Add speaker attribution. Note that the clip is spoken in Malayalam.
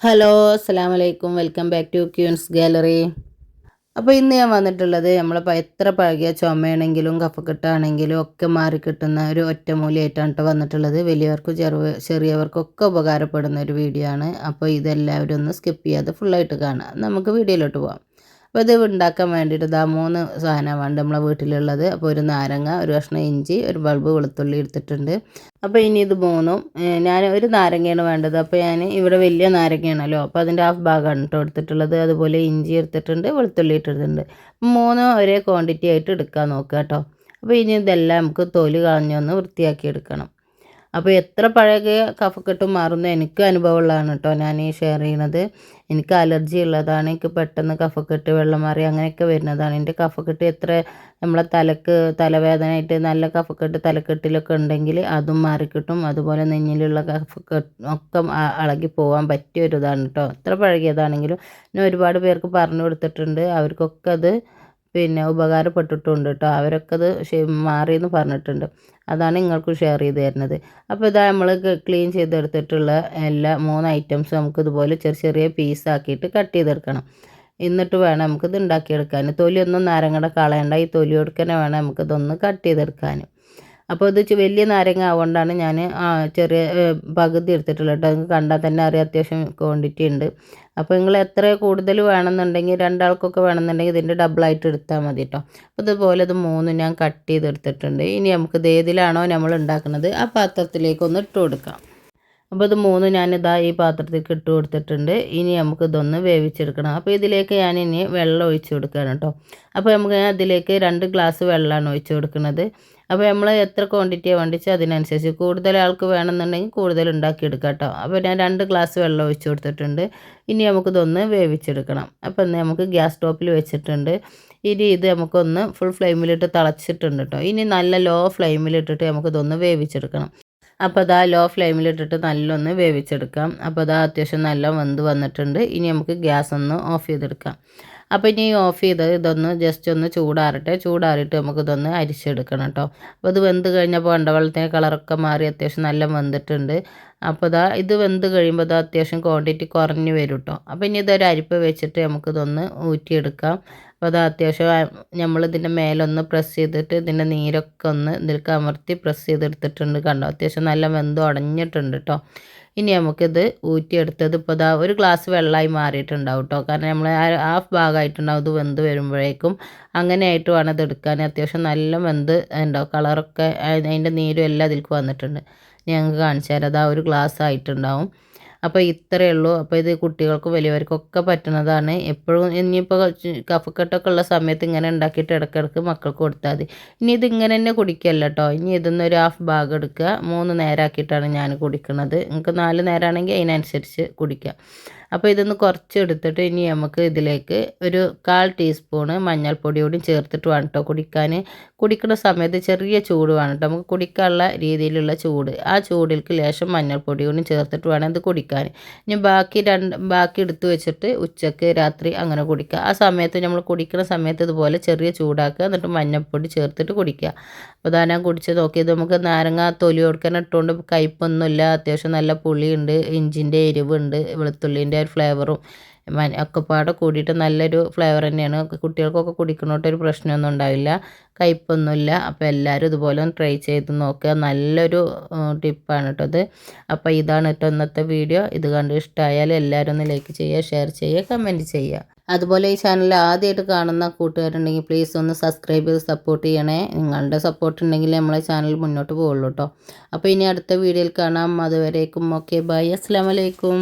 Speaker 1: ഹലോ അസ്സാം വലൈക്കും welcome back to Queens Gallery. അപ്പോൾ ഇന്ന് ഞാൻ വന്നിട്ടുള്ളത് നമ്മളിപ്പോൾ എത്ര പഴകിയ ചുമയാണെങ്കിലും കഫക്കെട്ടാണെങ്കിലും ഒക്കെ മാറി കിട്ടുന്ന ഒരു ഒറ്റമൂലിയായിട്ടാണ് കേട്ടോ വന്നിട്ടുള്ളത്. വലിയവർക്കും ചെറു ചെറിയവർക്കൊക്കെ ഉപകാരപ്പെടുന്ന ഒരു വീഡിയോ ആണ്. അപ്പോൾ ഇതെല്ലാവരും ഒന്ന് സ്കിപ്പ് ചെയ്യാതെ ഫുള്ളായിട്ട് കാണാം നമുക്ക് വീഡിയോയിലോട്ട് പോകാം അപ്പോൾ ഇത് ഉണ്ടാക്കാൻ വേണ്ടിയിട്ട് ഇതാ മൂന്ന് സാധനമാണ് നമ്മളെ വീട്ടിലുള്ളത്. അപ്പോൾ ഒരു നാരങ്ങ ഒരു കഷ്ണം ഇഞ്ചി ഒരു ബൾബ് വെളുത്തുള്ളി എടുത്തിട്ടുണ്ട്. അപ്പോൾ ഇനി ഇത് മൂന്നും ഞാൻ ഒരു നാരങ്ങയാണ് വേണ്ടത്. അപ്പോൾ ഞാൻ ഇവിടെ വലിയ നാരങ്ങയാണല്ലോ. അപ്പോൾ അതിന്റെ ഹാഫ് ഭാഗമാണ് കേട്ടോ എടുത്തിട്ടുള്ളത്. അതുപോലെ ഇഞ്ചി എടുത്തിട്ടുണ്ട് വെളുത്തുള്ളി ഇട്ടിട്ടുണ്ട്. മൂന്നും ഒരേ ക്വാണ്ടിറ്റി ആയിട്ട് എടുക്കാൻ നോക്കുക കേട്ടോ. അപ്പോൾ ഇനി ഇതെല്ലാം നമുക്ക് തൊലി കളഞ്ഞൊന്ന് വൃത്തിയാക്കി എടുക്കണം. അപ്പോൾ എത്ര പഴകിയ കഫക്കെട്ടും മാറുന്നു എനിക്ക് അനുഭവമുള്ളതാണ് കേട്ടോ. ഞാൻ ഈ ഷെയർ ചെയ്യണത്. എനിക്ക് അലർജി ഉള്ളതാണ്. എനിക്ക് പെട്ടെന്ന് കഫക്കെട്ട് വെള്ളം മാറി അങ്ങനെയൊക്കെ വരുന്നതാണ്. എന്റെ കഫക്കെട്ട് എത്ര നമ്മളെ തലക്ക് തലവേദനയായിട്ട് നല്ല കഫക്കെട്ട് തലക്കെട്ടിലൊക്കെ ഉണ്ടെങ്കിൽ അതും മാറിക്കിട്ടും. അതുപോലെ നെഞ്ഞിലുള്ള കഫക്കെട്ട് ഒക്കെ അളകി പോകാൻ പറ്റിയ ഒരു ഇതാണ് കേട്ടോ. എത്ര പഴകിയതാണെങ്കിലും ഞാൻ ഒരുപാട് പേർക്ക് പറഞ്ഞു കൊടുത്തിട്ടുണ്ട്. അവർക്കൊക്കെ അത് പിന്നെ ഉപകാരപ്പെട്ടിട്ടുണ്ട് കേട്ടോ അവരൊക്കെ അത് പറഞ്ഞിട്ടുണ്ട്. അതാണ് നിങ്ങൾക്ക് ഷെയർ ചെയ്ത് തരുന്നത്. അപ്പോൾ ഇതാ നമ്മൾ ക്ലീൻ ചെയ്തെടുത്തിട്ടുള്ള എല്ലാ മൂന്ന് ഐറ്റംസ് നമുക്ക് ഇതുപോലെ ചെറിയ ചെറിയ പീസ് ആക്കിയിട്ട് കട്ട് ചെയ്തെടുക്കണം. എന്നിട്ട് വേണം നമുക്കിത് ഉണ്ടാക്കിയെടുക്കാൻ തൊലിയൊന്നും നാരങ്ങയുടെ കളയണ്ട. ഈ തൊലി കൊടുക്കനെ വേണം നമുക്കിതൊന്ന് കട്ട് ചെയ്തെടുക്കാൻ അപ്പോൾ ഇത് വലിയ നാരങ്ങ ആവുകൊണ്ടാണ് ഞാൻ ചെറിയ പകുതി എടുത്തിട്ടുള്ളത് കേട്ടോ. നിങ്ങൾക്ക് കണ്ടാൽ തന്നെ അറിയാം അത്യാവശ്യം ക്വാണ്ടിറ്റി ഉണ്ട്. അപ്പോൾ നിങ്ങൾ എത്ര കൂടുതൽ വേണമെന്നുണ്ടെങ്കിൽ രണ്ടാൾക്കൊക്കെ വേണമെന്നുണ്ടെങ്കിൽ ഇതിന്റെ ഡബിളായിട്ട് എടുത്താൽ മതി കേട്ടോ. അപ്പോൾ ഇതുപോലെ ഇത് മൂന്ന് ഞാൻ കട്ട് ചെയ്തെടുത്തിട്ടുണ്ട്. ഇനി നമുക്ക് ഇത് ഏതിലാണോ നമ്മൾ ഉണ്ടാക്കുന്നത് ആ പാത്രത്തിലേക്ക് ഒന്ന് ഇട്ട് കൊടുക്കാം. അപ്പോൾ ഇത് മൂന്ന് ഞാനിതാ ഈ പാത്രത്തിലേക്ക് ഇട്ട് കൊടുത്തിട്ടുണ്ട്. ഇനി നമുക്ക് ഇതൊന്ന് വേവിച്ചെടുക്കണം. അപ്പോൾ ഇതിലേക്ക് ഞാൻ ഇനി വെള്ളം ഒഴിച്ച് കൊടുക്കുകയാണ് കേട്ടോ. അപ്പോൾ നമുക്ക് അതിലേക്ക് രണ്ട് ഗ്ലാസ് വെള്ളമാണ് ഒഴിച്ച് കൊടുക്കുന്നത്. അപ്പോൾ നമ്മൾ എത്ര ക്വാണ്ടിറ്റിയാണ് വേണ്ടിച്ച് അതിനനുസരിച്ച് കൂടുതൽ ആൾക്ക് വേണമെന്നുണ്ടെങ്കിൽ കൂടുതൽ ഉണ്ടാക്കിയെടുക്കാം കേട്ടോ. അപ്പോൾ ഞാൻ രണ്ട് ഗ്ലാസ് വെള്ളം ഒഴിച്ച് കൊടുത്തിട്ടുണ്ട്. ഇനി നമുക്കിതൊന്ന് വേവിച്ചെടുക്കണം. അപ്പോൾ ഇന്ന് നമുക്ക് ഗ്യാസ് സ്റ്റോപ്പിൽ വെച്ചിട്ടുണ്ട്. ഇനി ഇത് നമുക്കൊന്ന് ഫുൾ ഫ്ലെയിമിലിട്ട് തിളച്ചിട്ടുണ്ട് കേട്ടോ. ഇനി നല്ല ലോ ഫ്ലെയിമിലിട്ടിട്ട് നമുക്കിതൊന്ന് വേവിച്ചെടുക്കണം. അപ്പോൾ അതാ ലോ ഫ്ലെയിമിലിട്ടിട്ട് നല്ലൊന്ന് വേവിച്ചെടുക്കാം. അപ്പോൾ അതാ അത്യാവശ്യം നല്ല വെന്ത് വന്നിട്ടുണ്ട്. ഇനി നമുക്ക് ഗ്യാസ് ഒന്ന് ഓഫ് ചെയ്തെടുക്കാം. അപ്പോൾ ഇനി ഓഫ് ചെയ്ത് ഇതൊന്ന് ജസ്റ്റ് ഒന്ന് ചൂടാറട്ടെ. ചൂടാറിയിട്ട് നമുക്കിതൊന്ന് അരിച്ചെടുക്കണം കേട്ടോ അപ്പോൾ ഇത് വെന്ത് കഴിഞ്ഞപ്പോൾ വെള്ളത്തിന്റെ കളറൊക്കെ മാറി അത്യാവശ്യം നല്ല വെന്തിട്ടുണ്ട്. അപ്പോൾ ഇതാ ഇത് വെന്ത് കഴിയുമ്പോൾ ഇതാ അത്യാവശ്യം ക്വാണ്ടിറ്റി കുറഞ്ഞു വരും കേട്ടോ അപ്പോൾ ഇനി ഇതൊരു അരിപ്പ് വെച്ചിട്ട് നമുക്കിതൊന്ന് ഊറ്റിയെടുക്കാം. അപ്പോൾ അത് അത്യാവശ്യം നമ്മൾ ഇതിന്റെ മേലൊന്ന് പ്രസ് ചെയ്തിട്ട് ഇതിന്റെ നീരൊക്കെ ഒന്ന് ഇതിലേക്ക് അമർത്തി പ്രസ് ചെയ്തെടുത്തിട്ടുണ്ട് കണ്ടോ. അത്യാവശ്യം നല്ല വെന്ത് ഉടഞ്ഞിട്ടുണ്ട് കേട്ടോ ഇനി നമുക്കിത് ഊറ്റിയെടുത്തത് ഇപ്പോൾ ഇതാ ഒരു ഗ്ലാസ് വെള്ളമായി മാറിയിട്ടുണ്ടാവും കേട്ടോ കാരണം നമ്മൾ ഹാഫ് ഭാഗമായിട്ടുണ്ടാവും ഇത് വെന്ത് വരുമ്പോഴേക്കും. അങ്ങനെയായിട്ട് വേണം ഇത് എടുക്കാൻ. അത്യാവശ്യം നല്ല വെന്ത് ഉണ്ടാവും കളറൊക്കെ അതിന്റെ നീരും എല്ലാം അതിലേക്ക് വന്നിട്ടുണ്ട്. ഞങ്ങൾക്ക് കാണിച്ചു തരാം. അതാ ഒരു ഗ്ലാസ് ആയിട്ടുണ്ടാവും. അപ്പോൾ ഇത്രയേ ഉള്ളൂ. അപ്പോൾ ഇത് കുട്ടികൾക്കും വലിയവർക്കൊക്കെ പറ്റുന്നതാണ്. എപ്പോഴും ഇനിയിപ്പോൾ കഫക്കെട്ടൊക്കെ ഉള്ള സമയത്ത് ഇങ്ങനെ ഉണ്ടാക്കിയിട്ട് ഇടയ്ക്കിടയ്ക്ക് മക്കൾക്ക് കൊടുത്താൽ മതി. ഇനി ഇത് ഇങ്ങനെ തന്നെ കുടിക്കല്ല കേട്ടോ ഇനി ഇതിന്ന് ഒരു ഹാഫ് ബാഗ് എടുക്കുക. മൂന്ന് നേരമാക്കിയിട്ടാണ് ഞാൻ കുടിക്കുന്നത് നിങ്ങൾക്ക് നാല് നേരമാണെങ്കിൽ അതിനനുസരിച്ച് കുടിക്കുക അപ്പോൾ ഇതൊന്ന് കുറച്ച് എടുത്തിട്ട് ഇനി നമുക്ക് ഇതിലേക്ക് ഒരു കാൽ ടീസ്പൂണ് മഞ്ഞൾപ്പൊടി കൂടി ചേർത്തിട്ട് വേണം കേട്ടോ കുടിക്കാൻ. കുടിക്കുന്ന സമയത്ത് ചെറിയ ചൂട് വേണം കേട്ടോ നമുക്ക് കുടിക്കാനുള്ള രീതിയിലുള്ള ചൂട്. ആ ചൂടിൽക്ക് ലേശം മഞ്ഞൾപ്പൊടി കൂടി ചേർത്തിട്ട് വേണം ഇത് കുടിക്കാൻ. ഇനി ബാക്കി രണ്ട് ബാക്കി എടുത്തു വെച്ചിട്ട് ഉച്ചയ്ക്ക് രാത്രി അങ്ങനെ കുടിക്കുക. ആ സമയത്ത് നമ്മൾ കുടിക്കുന്ന സമയത്ത് ഇതുപോലെ ചെറിയ ചൂടാക്കുക എന്നിട്ട് മഞ്ഞൾപ്പൊടി ചേർത്തിട്ട് കുടിക്കുക. അപ്പോൾ ഞാൻ കുടിച്ച് നോക്കിയത്. നമുക്ക് നാരങ്ങ തൊലി കൊടുക്കാൻ ഇട്ടുകൊണ്ട് കയ്പൊന്നുമില്ല. അത്യാവശ്യം നല്ല പുളിയുണ്ട് ഇഞ്ചിന്റെ എരിവുണ്ട് വെളുത്തുള്ളിന്റെ ഒരു ഫ്ലേവറും ഒക്കെ പാടെ കൂടിയിട്ട് നല്ലൊരു ഫ്ലേവർ തന്നെയാണ്. കുട്ടികൾക്കൊക്കെ കുടിക്കണോട്ടൊരു പ്രശ്നമൊന്നും ഉണ്ടാവില്ല. കയ്പൊന്നുമില്ല. അപ്പോൾ എല്ലാവരും ഇതുപോലെ ഒന്ന് ട്രൈ ചെയ്ത് നോക്കുക. നല്ലൊരു ടിപ്പാണ് കേട്ടോ ഇത്. അപ്പോൾ ഇതാണ് കേട്ടോ ഇന്നത്തെ വീഡിയോ ഇത് കണ്ട് ഇഷ്ടമായാൽ എല്ലാവരും ഒന്ന് ലൈക്ക് ചെയ്യുക ഷെയർ ചെയ്യുക കമന്റ് ചെയ്യുക. അതുപോലെ ഈ ചാനൽ ആദ്യമായിട്ട് കാണുന്ന കൂട്ടുകാരുണ്ടെങ്കിൽ പ്ലീസ് ഒന്ന് സബ്സ്ക്രൈബ് ചെയ്ത് സപ്പോർട്ട് ചെയ്യണേ. നിങ്ങളുടെ സപ്പോർട്ട് ഉണ്ടെങ്കിൽ നമ്മളെ ചാനൽ മുന്നോട്ട് പോകുള്ളൂ കേട്ടോ അപ്പോൾ ഇനി അടുത്ത വീഡിയോയിൽ കാണാം. അതുവരേക്കും ഓക്കെ ബൈ അസ്സാം വലൈക്കും